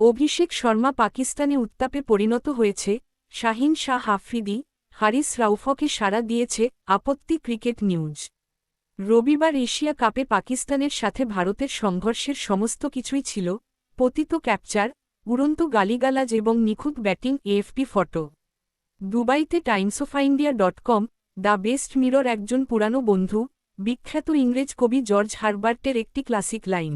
অভিষেক শর্মা পাকিস্তানে উত্তাপে পরিণত হয়েছে, শাহিন শাহ হাফ্রিদি হারিস রাউফকে সাড়া দিয়েছে আপত্তি ক্রিকেট নিউজ। রবিবার এশিয়া কাপে পাকিস্তানের সাথে ভারতের সংঘর্ষের সমস্ত কিছুই ছিল পতিত ক্যাপচার, উড়ন্ত গালিগালাজ এবং নিখুঁত ব্যাটিং এএফপি ফটো। দুবাইতে Times of India dot com, the best mirror একজন পুরানো বন্ধু, বিখ্যাত ইংরেজ কবি জর্জ হারবার্টের একটি ক্লাসিক লাইন।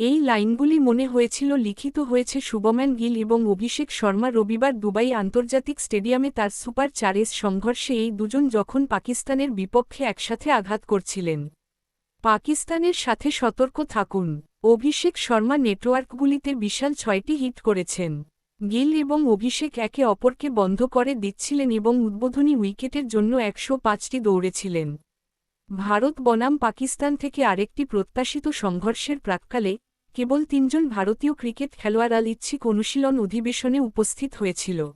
এই লাইনগুলি মনে হয়েছিল লিখিত হয়েছে শুভম্যান গিল এবং অভিষেক শর্মা রবিবার দুবাই আন্তর্জাতিক স্টেডিয়ামে তার সুপার চারেস সংঘর্ষে এই দুজন যখন পাকিস্তানের বিপক্ষে একসাথে আঘাত করছিলেন। পাকিস্তানের সাথে সতর্ক থাকুন। অভিষেক শর্মা নেটওয়ার্কগুলিতে বিশাল ছয়টি হিট করেছেন। গিল এবং অভিষেক একে অপরকে বন্ধ করে দিচ্ছিলেন এবং উদ্বোধনী উইকেটের জন্য একশো পাঁচটি দৌড়েছিলেন। ভারত বনাম পাকিস্তান থেকে আরেকটি প্রত্যাশিত সংঘর্ষের প্রাক্কালে কেবল তিনজন ভারতীয় ক্রিকেট খেলোয়াড় আল ইচ্ছিক অনুশীলন অধিবেশনে উপস্থিত হয়েছিল।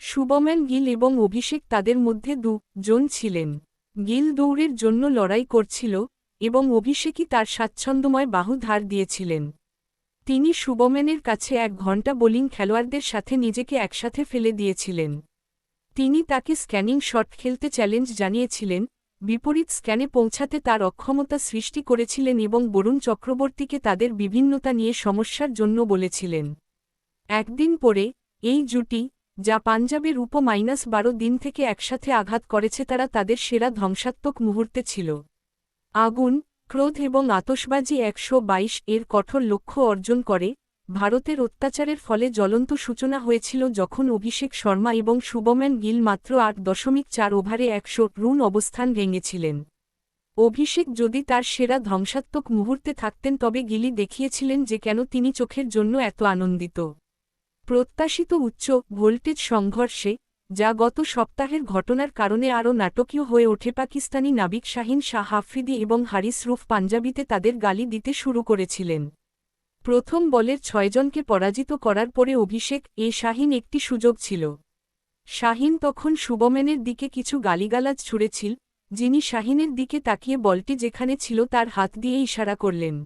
শুভম্যান গিল এবং অভিষেক তাদের মধ্যে দু জন ছিলেন। গিল দৌড়ের জন্য লড়াই করছিল এবং অভিষেকই তার স্বাচ্ছন্দ্যময় বাহু ধার দিয়েছিলেন। তিনি শুভম্যানের কাছে এক ঘণ্টা বোলিং খেলোয়াড়দের সাথে নিজেকে একসাথে ফেলে দিয়েছিলেন। তিনি তাকে স্ক্যানিং শট খেলতে চ্যালেঞ্জ জানিয়েছিলেন বিপরীত স্ক্যানে পৌঁছাতে তার অক্ষমতা সৃষ্টি করেছিলেন এবং বরুণ চক্রবর্তীকে তাদের বিভিন্নতা নিয়ে সমস্যার জন্য বলেছিলেন। একদিন পরে, এই জুটি, যা পাঞ্জাবের উপ মাইনাস বারো দিন থেকে একসাথে আঘাত করেছে তারা তাদের সেরা ধ্বংসাত্মক মুহূর্তে ছিল। আগুন, ক্রোধ এবং আতসবাজি একশো এর কঠোর লক্ষ্য অর্জন করে ভারতের অত্যাচারের ফলে জ্বলন্ত সূচনা হয়েছিল যখন অভিষেক শর্মা এবং শুভম্যান গিল মাত্র আট দশমিক চার ওভারে একশো রুন অবস্থান ভেঙেছিলেন। অভিষেক যদি তার সেরা ধ্বংসাত্মক মুহূর্তে থাকতেন তবে গিলি দেখিয়েছিলেন যে কেন তিনি চোখের জন্য এত আনন্দিত। প্রত্যাশিত উচ্চ ভোল্টেজ সংঘর্ষে, যা গত সপ্তাহের ঘটনার কারণে আরও নাটকীয় হয়ে ওঠে পাকিস্তানি নাবিক শাহিন শাহ হাফ্রিদি এবং হারিস রুফ পাঞ্জাবিতে তাদের গালি দিতে শুরু করেছিলেন। প্রথম বলের ছয়জনকে পরাজিত করার পরে অভিষেক, এ শাহিন একটি সুযোগ ছিল। শাহিন তখন শুভমেনের দিকে কিছু গালিগালাজ ছুঁড়েছিল, যিনি শাহিনের দিকে তাকিয়ে বলটি যেখানে ছিল তার হাত দিয়ে ইশারা করলেন।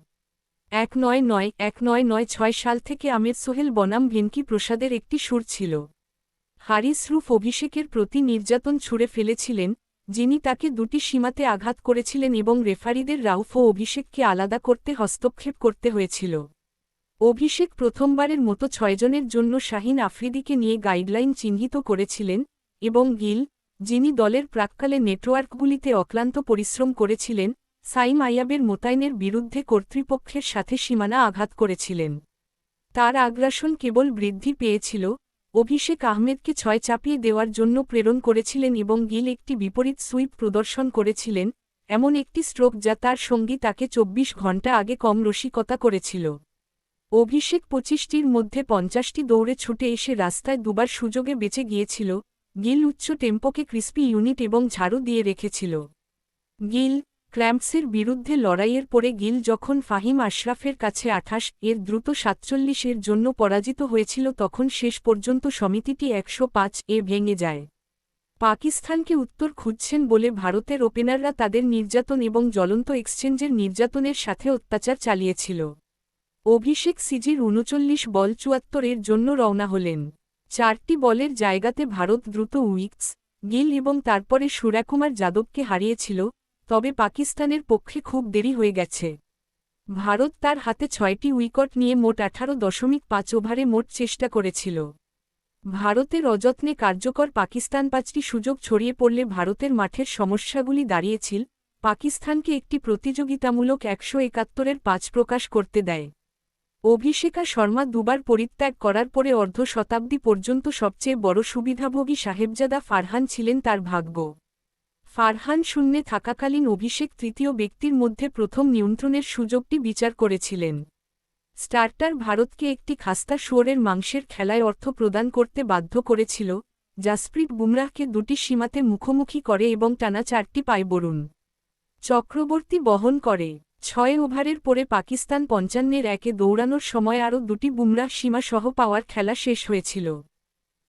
এক নয় নয়, এক নয় নয় ছয় সাল থেকে আমের সোহেল বনাম ভেনকি প্রসাদের একটি সুর ছিল। হারিস রুফ অভিষেকের প্রতি নির্যাতন ছুড়ে ফেলেছিলেন, যিনি তাকে দুটি সীমাতে আঘাত করেছিলেন এবং রেফারিদের রাউফ ও অভিষেককে আলাদা করতে হস্তক্ষেপ করতে হয়েছিল। অভিষেক প্রথমবারের মতো ছয়জনের জন্য শাহিন আফ্রিদিকে নিয়ে গাইডলাইন চিহ্নিত করেছিলেন এবং গিল, যিনি দলের প্রাক্কালে নেটওয়ার্কগুলিতে অক্লান্ত পরিশ্রম করেছিলেন, সাইম আইয়াবের মোতায়েনের বিরুদ্ধে কর্তৃপক্ষের সাথে সীমানা আঘাত করেছিলেন। তার আগ্রাসন কেবল বৃদ্ধি পেয়েছিল, অভিষেক আহমেদকে ছয় চাপিয়ে দেওয়ার জন্য প্রেরণ করেছিলেন এবং গিল একটি বিপরীত সুইপ প্রদর্শন করেছিলেন, এমন একটি স্ট্রোক যা তার সঙ্গী তাকে চব্বিশ ঘণ্টা আগে কম রসিকতা করেছিল। অভিষেক পঁচিশটির মধ্যে পঞ্চাশটি দৌড়ে ছুটে এসে রাস্তায় দুবার সুযোগে বেঁচে গিয়েছিল, গিল উচ্চ টেম্পোকে ক্রিস্পি ইউনিট এবং ঝাড়ু দিয়ে রেখেছিল। গিল, ক্র্যাম্পসের বিরুদ্ধে লড়াইয়ের পরে গিল যখন ফাহিম আশরাফের কাছে আঠাশ, এর দ্রুত সাতচল্লিশের জন্য পরাজিত হয়েছিল তখন শেষ পর্যন্ত সমিতিটি একশো পাঁচ এ ভেঙে যায়। পাকিস্তানকে উত্তর খুঁজছেন বলে ভারতের ওপেনাররা তাদের নির্যাতন এবং জ্বলন্ত এক্সচেঞ্জের নির্যাতনের সাথে অত্যাচার চালিয়েছিল। অভিষেক সিজির উনচল্লিশ বল চুয়াত্তরের জন্য রওনা হলেন। চারটি বলের জায়গাতে ভারত দ্রুত উইকস গিল এবং তারপরে সুরাকুমার যাদবকে হারিয়েছিল, তবে পাকিস্তানের পক্ষে খুব দেরি হয়ে গেছে। ভারত তার হাতে ছয়টি উইকট নিয়ে মোট আঠারো দশমিক পাঁচ ওভারে মোট চেষ্টা করেছিল। ভারতের অযত্নে কার্যকর পাকিস্তান পাঁচটি সুযোগ ছড়িয়ে পড়লে ভারতের মাঠের সমস্যাগুলি দাঁড়িয়েছিল, পাকিস্তানকে একটি প্রতিযোগিতামূলক একশো একাত্তরের পাঁচ প্রকাশ করতে দেয়। অভিষেকা শর্মা দুবার পরিত্যাগ করার পরে অর্ধ শতাব্দী পর্যন্ত সবচেয়ে বড় সুবিধাভোগী সাহেবজাদা ফারহান ছিলেন তার ভাগ্য। ফারহান শূন্যে থাকাকালীন অভিষেক তৃতীয় ব্যক্তির মধ্যে প্রথম নিয়ন্ত্রণের সুযোগটি বিচার করেছিলেন। স্টার্টার ভারতকে একটি খাস্তা শুয়োরের মাংসের খেলায় অর্থ প্রদান করতে বাধ্য করেছিল, জাসপ্রীত বুমরাহকে দুটি সীমাতে মুখোমুখি করে এবং টানা চারটি পায় বরুণ। চক্রবর্তী বহন করে। ছয় ওভারের পরে পাকিস্তান পঞ্চান্নের একে দৌড়ানোর সময় আরও দুটি বুমরাহ সীমাসহ পাওয়ার খেলা শেষ হয়েছিল।